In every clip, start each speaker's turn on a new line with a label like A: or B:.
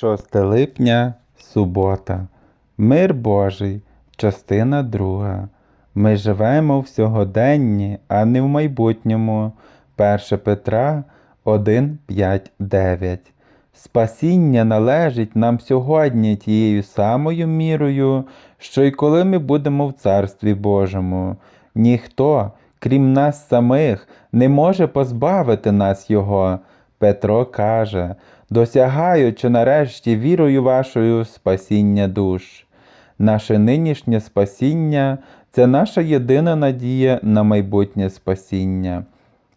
A: 6 липня, субота. Мир Божий, частина 2. Ми живемо в сьогоденні, а не в майбутньому. 1 Петра 1, 5, 9. Спасіння належить нам сьогодні тією самою мірою, що й коли ми будемо в Царстві Божому. Ніхто, крім нас самих, не може позбавити нас Його. Петро каже, досягаючи нарешті вірою вашою спасіння душ. Наше нинішнє спасіння це наша єдина надія на майбутнє спасіння,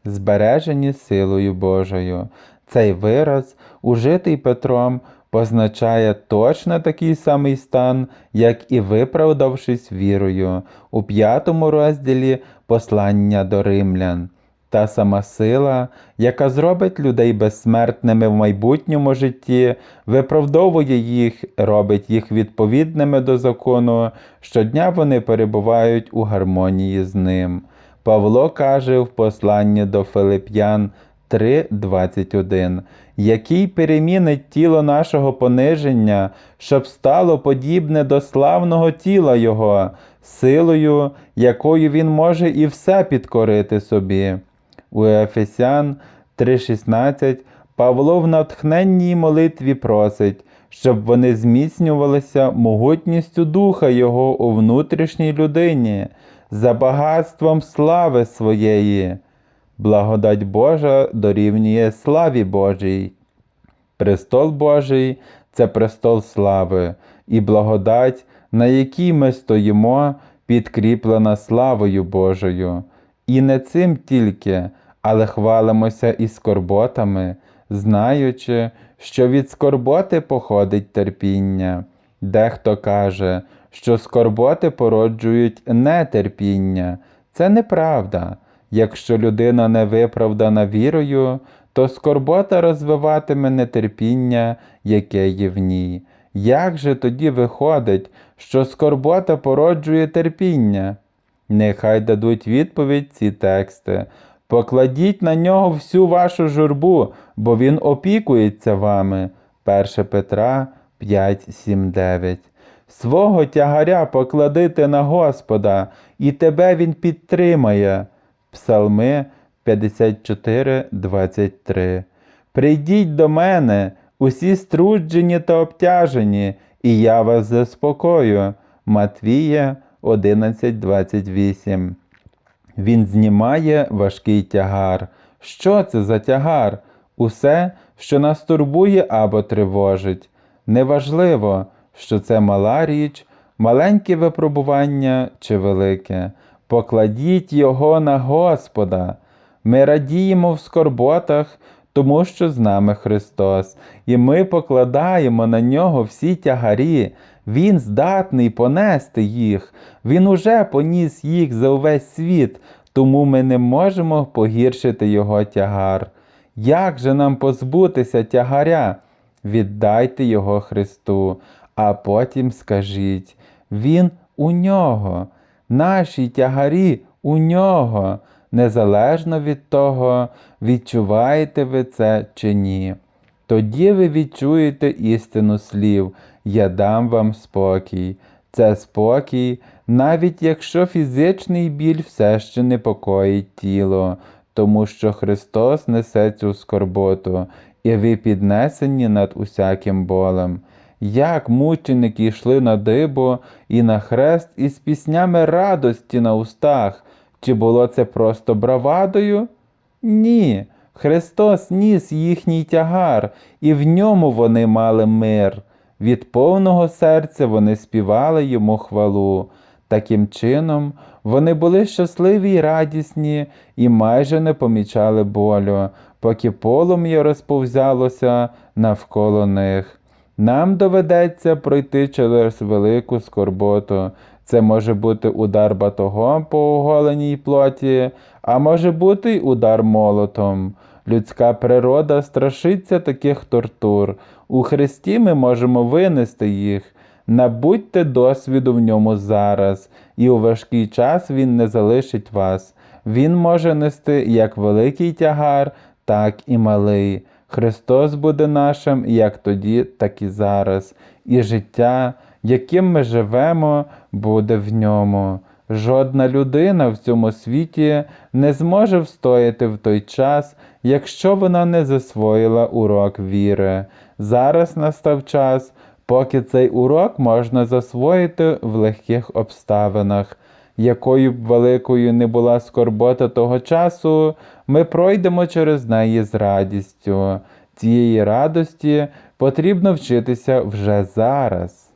A: збережені силою Божою. Цей вираз, ужитий Петром, позначає точно такий самий стан, як і виправдавшись вірою у п'ятому розділі послання до римлян. Та сама сила, яка зробить людей безсмертними в майбутньому житті, виправдовує їх, робить їх відповідними до закону, щодня вони перебувають у гармонії з ним. Павло каже в посланні до Филип'ян 3:21, який перемінить тіло нашого пониження, щоб стало подібне до славного тіла Його, силою, якою Він може і все підкорити собі. У Ефесян 3:16 Павло в натхненній молитві просить, щоб вони зміцнювалися могутністю Духа Його у внутрішній людині, за багатством слави своєї. Благодать Божа дорівнює славі Божій. Престол Божий це престол слави, і благодать, на якій ми стоїмо, підкріплена славою Божою. І не цим тільки, але хвалимося і скорботами, знаючи, що від скорботи походить терпіння. Дехто каже, що скорботи породжують нетерпіння. Це неправда. Якщо людина не виправдана вірою, то скорбота розвиватиме нетерпіння, яке є в ній. Як же тоді виходить, що скорбота породжує терпіння? Нехай дадуть відповідь ці тексти. Покладіть на нього всю вашу журбу, бо він опікується вами. 1 Петра 5, 7, 9. Свого тягаря покладите на Господа, і тебе Він підтримає. Псалми 54, 23. Прийдіть до мене, усі струджені та обтяжені, і я вас заспокою. Матвія 11.28. Він знімає важкий тягар. Що це за тягар? Усе, що нас турбує або тривожить. Неважливо, що це мала річ, маленьке випробування чи велике. Покладіть його на Господа. Ми радіємо в скорботах, тому що з нами Христос, і ми покладаємо на нього всі тягарі. Він здатний понести їх, Він уже поніс їх за увесь світ, тому ми не можемо погіршити його тягар. Як же нам позбутися тягаря? Віддайте його Христу, а потім скажіть Він у нього, наші тягарі у нього, незалежно від того, відчуваєте ви це чи ні. Тоді ви відчуєте істину слів, я дам вам спокій. Це спокій, навіть якщо фізичний біль все ще непокоїть тіло, тому що Христос несе цю скорботу, і ви піднесені над усяким болем. Як мученики йшли на дибу і на хрест із піснями радості на устах, чи було це просто бравадою? Ні. Христос ніс їхній тягар, і в ньому вони мали мир. Від повного серця вони співали йому хвалу. Таким чином, вони були щасливі й радісні і майже не помічали болю, поки полум'я розповзялося навколо них. Нам доведеться пройти через велику скорботу. Це може бути удар батогом по оголеній плоті, а може бути й удар молотом. Людська природа страшиться таких тортур. У Христі ми можемо винести їх. Набудьте досвіду в ньому зараз, і у важкий час Він не залишить вас. Він може нести як великий тягар, так і малий. Христос буде нашим як тоді, так і зараз, і життя, яким ми живемо, буде в ньому. Жодна людина в цьому світі не зможе встояти в той час, якщо вона не засвоїла урок віри. Зараз настав час, поки цей урок можна засвоїти в легких обставинах. Якою б великою не була скорбота того часу, ми пройдемо через неї з радістю. Цієї радості потрібно вчитися вже зараз.